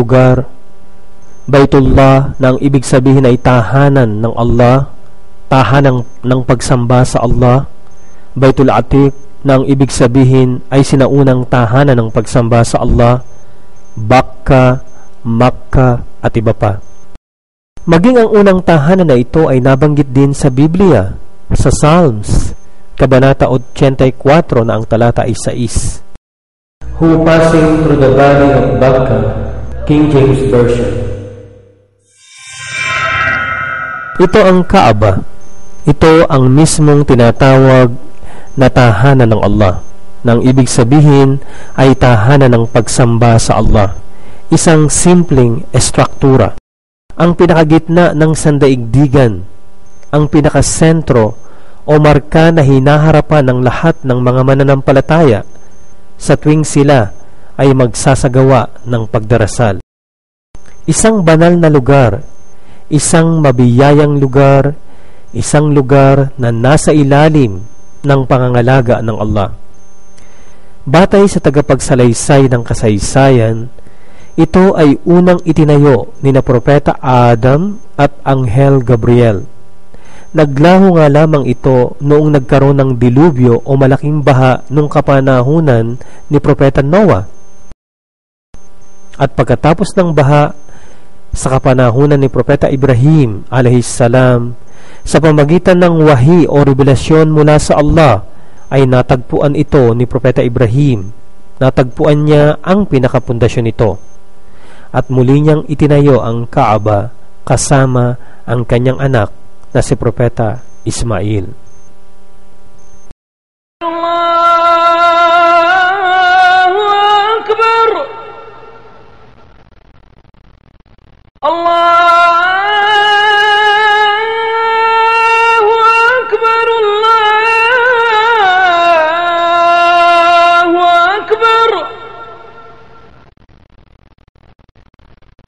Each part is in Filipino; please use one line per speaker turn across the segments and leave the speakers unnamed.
lugar. Baitullah na ang ibig sabihin ay tahanan ng Allah, tahanan ng pagsamba sa Allah. Baitul Atiq na ang ibig sabihin ay sinaunang tahanan ng pagsamba sa Allah, Bakka, Makka at iba pa. Maging ang unang tahanan na ito ay nabanggit din sa Biblia, sa Psalms, Kabanata 84 na ang talata ay 6. Who passing through the valley of Bakka, King James Version. Ito ang Kaaba. Ito ang mismong tinatawag na tahanan ng Allah. Nang ibig sabihin ay tahanan ng pagsamba sa Allah. Isang simpleng estruktura. Ang pinakagitna ng sandaigdigan. Ang pinakasentro o marka na hinaharapan ng lahat ng mga mananampalataya sa tuwing sila ay magsasagawa ng pagdarasal. Isang banal na lugar, isang mabiyayang lugar, isang lugar na nasa ilalim ng pangangalaga ng Allah. Batay sa tagapagsalaysay ng kasaysayan, ito ay unang itinayo ni na Propeta Adam at Anghel Gabriel. Naglaho nga lamang ito noong nagkaroon ng dilubyo o malaking baha nung kapanahunan ni Propeta Noah. At pagkatapos ng baha, sa kapanahunan ni Propeta Ibrahim salam, sa pamagitan ng wahi o revelasyon mula sa Allah, ay natagpuan ito ni Propeta Ibrahim. Natagpuan niya ang pinakapundasyon nito. At muli niyang itinayo ang Kaaba kasama ang kanyang anak na si Propeta Ismail.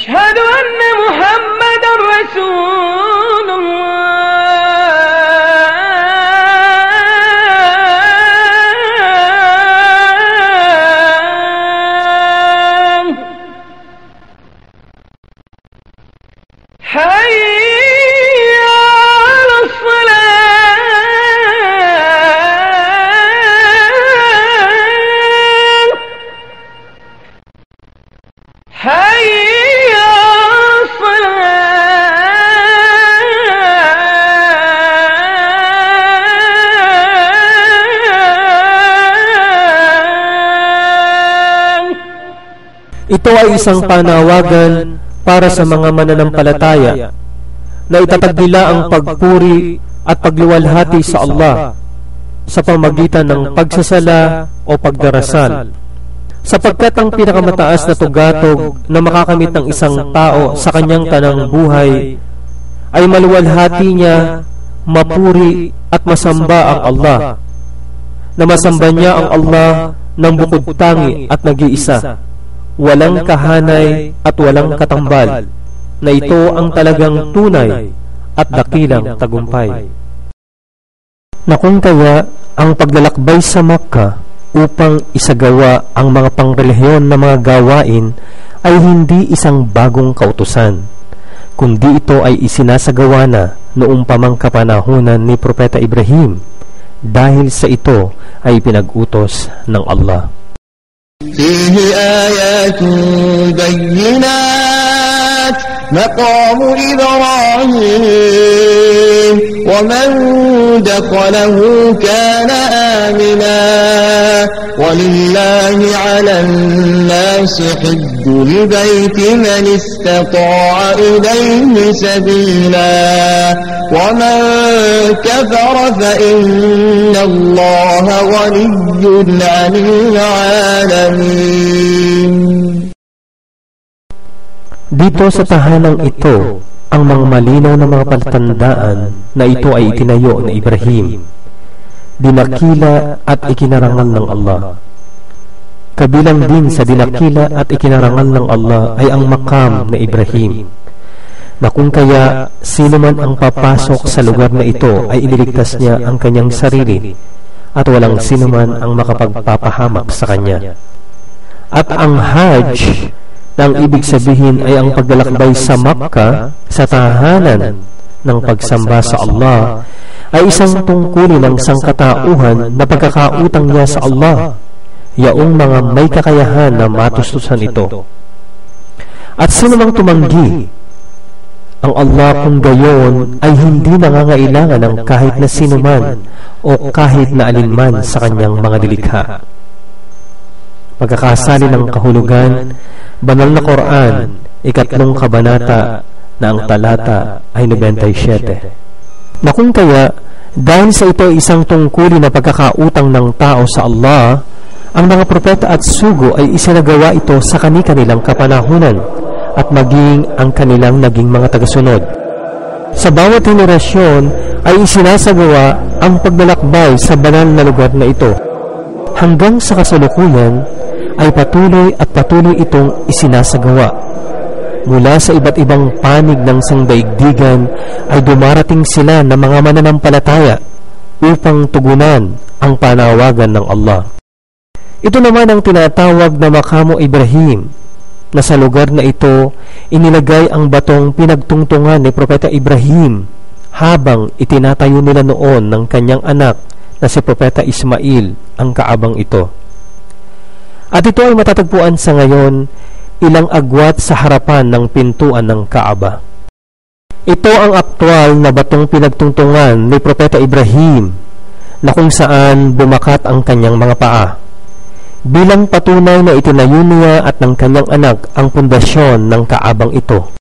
أشهد أن محمد رسول
Ito ay isang panawagan para sa mga mananampalataya na itatag nila ang pagpuri at pagluwalhati sa Allah sa pamagitan ng pagsasala o pagdarasal. Sapagkat ang pinakamataas na tugatog na makakamit ng isang tao sa kanyang tanang buhay ay maluwalhati niya, mapuri at masamba ang Allah. Na masamba niya ang Allah ng bukod tangi at nag-iisa walang kahanay at walang katambal, na ito ang talagang tunay at dakilang tagumpay. Na kung kaya ang paglalakbay sa Makkah upang isagawa ang mga pangrelihiyon na mga gawain ay hindi isang bagong kautusan, kundi ito ay isinasagawa na noong pamangkapanahunan ni Propeta Ibrahim dahil sa ito ay pinag-utos ng Allah.
فيه آيات بينات. مقام إبراهيم. ومن دخله كان آمنا. ولله على الناس حج البيت من استطاع إليه سبيلا ومن كفر فإن الله غني عن العالمين
Dito sa tahanang ito, ang mga malinaw na mga palatandaan na ito ay itinayo na Ibrahim, dinakila at ikinarangal ng Allah. Kabilang din sa dinakila at ikinarangal ng Allah ay ang makam na Ibrahim, na kung kaya sino man ang papasok sa lugar na ito ay iniligtas niya ang kanyang sarili at walang sino man ang makapagpapahamak sa kanya. At ang Hajj na ang ibig sabihin ay ang paglalakbay sa Makkah sa tahanan ng pagsamba sa Allah ay isang tungkulin ng sangkatauhan na pagkakautang niya sa Allah yaong mga may kakayahan na matustusan ito. At sino mang tumanggi ang Allah kung gayon ay hindi nangangailangan ng kahit na sino man o kahit na alinman sa kanyang mga dilikha. Pagkakasali ng kahulugan, banal na Quran, ikatlong kabanata na ang talata ay 97. Na kung kaya, dahil sa ito isang tungkulin na pagkakautang ng tao sa Allah, ang mga propeta at sugo ay isinagawa ito sa kani-kanilang kapanahunan at maging ang kanilang naging mga tagasunod. Sa bawat henerasyon ay isinasagawa ang paglalakbay sa banal na lugar na ito. Hanggang sa kasalukuyan ay patuloy at patuloy itong isinasagawa. Mula sa iba't ibang panig ng sangdaigdigan ay dumarating sila ng mga mananampalataya upang tugunan ang panawagan ng Allah. Ito naman ang tinatawag na makamo Ibrahim na sa lugar na ito inilagay ang batong pinagtungtungan ni Propeta Ibrahim habang itinatayo nila noon ng kanyang anak na si Propeta Ismail ang kaabang ito. At ito ay matatagpuan sa ngayon ilang agwat sa harapan ng pintuan ng Kaaba. Ito ang aktwal na batong pinagtungtungan ni Propeta Ibrahim na kung saan bumakat ang kanyang mga paa. Bilang patunay na itinayo niya at ng kanyang anak ang pundasyon ng kaabang ito.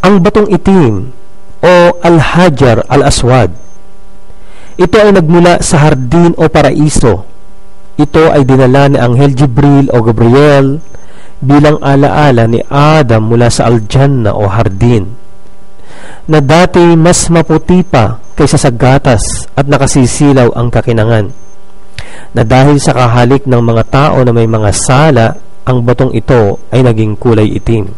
Ang batong itim o Al-Hajar Al-Aswad. Ito ay nagmula sa hardin o paraiso ito ay dinala ni Anghel Jibril o Gabriel bilang alaala ni Adam mula sa Aljanna o Hardin na dati mas maputi pa kaysa sa gatas at nakasisilaw ang kakinangan na dahil sa kahalik ng mga tao na may mga sala ang batong ito ay naging kulay itim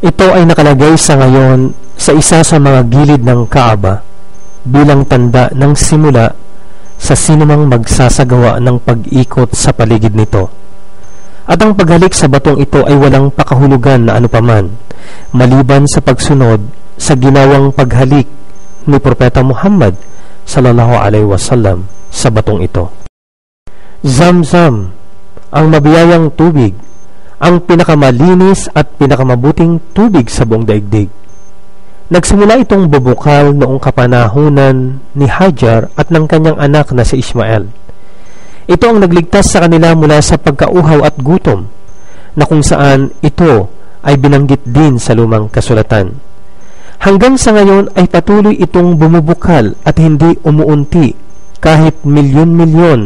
ito ay nakalagay sa ngayon sa isa sa mga gilid ng Kaaba bilang tanda ng simula sa sinumang magsasagawa ng pag-ikot sa paligid nito. At ang paghalik sa batong ito ay walang pakahulugan na anupaman, maliban sa pagsunod sa ginawang paghalik ni Propeta Muhammad sallallahu alaihi wasallam sa batong ito. Zamzam, ang mabiyayang tubig, ang pinakamalinis at pinakamabuting tubig sa buong daigdig. Nagsimula itong bubukal noong kapanahunan ni Hajar at ng kanyang anak na si Ismael. Ito ang nagligtas sa kanila mula sa pagkauhaw at gutom na kung saan ito ay binanggit din sa lumang kasulatan. Hanggang sa ngayon ay patuloy itong bumubukal at hindi umuunti kahit milyon-milyon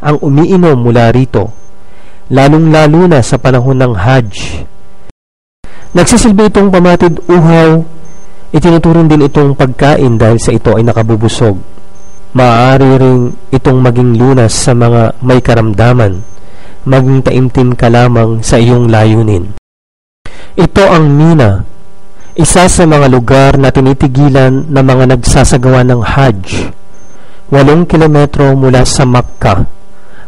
ang umiinom mula rito, lalong-lalo na sa panahon ng Hajj. Nagsisilbi itong pamatid uhaw Itinuturing din itong pagkain dahil sa ito ay nakabubusog. Maaari ring itong maging lunas sa mga may karamdaman, maging taimtim ka lamang sa iyong layunin. Ito ang Mina, isa sa mga lugar na tinitigilan ng mga nagsasagawa ng Hajj. Walong kilometro mula sa Makkah,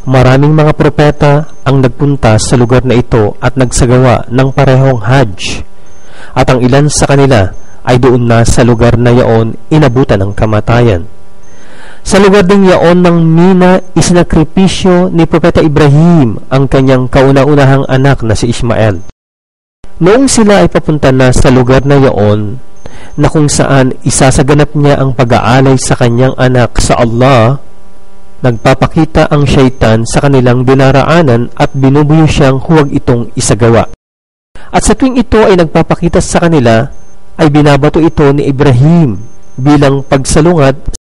maraming mga propeta ang nagpunta sa lugar na ito at nagsagawa ng parehong Hajj. At ang ilan sa kanila ay doon na sa lugar na yaon inabutan ng kamatayan. Sa lugar ding yaon ng Mina, isinakripisyo ni Propeta Ibrahim ang kanyang kauna-unahang anak na si Ismael. Noong sila ay papunta na sa lugar na yaon, na kung saan isasaganap niya ang pag-aalay sa kanyang anak sa Allah, nagpapakita ang syaitan sa kanilang dinaraanan at binubuyo siyang huwag itong isagawa. At sa tuwing ito ay nagpapakita sa kanila, ay binabato ito ni Ibrahim bilang pagsalungat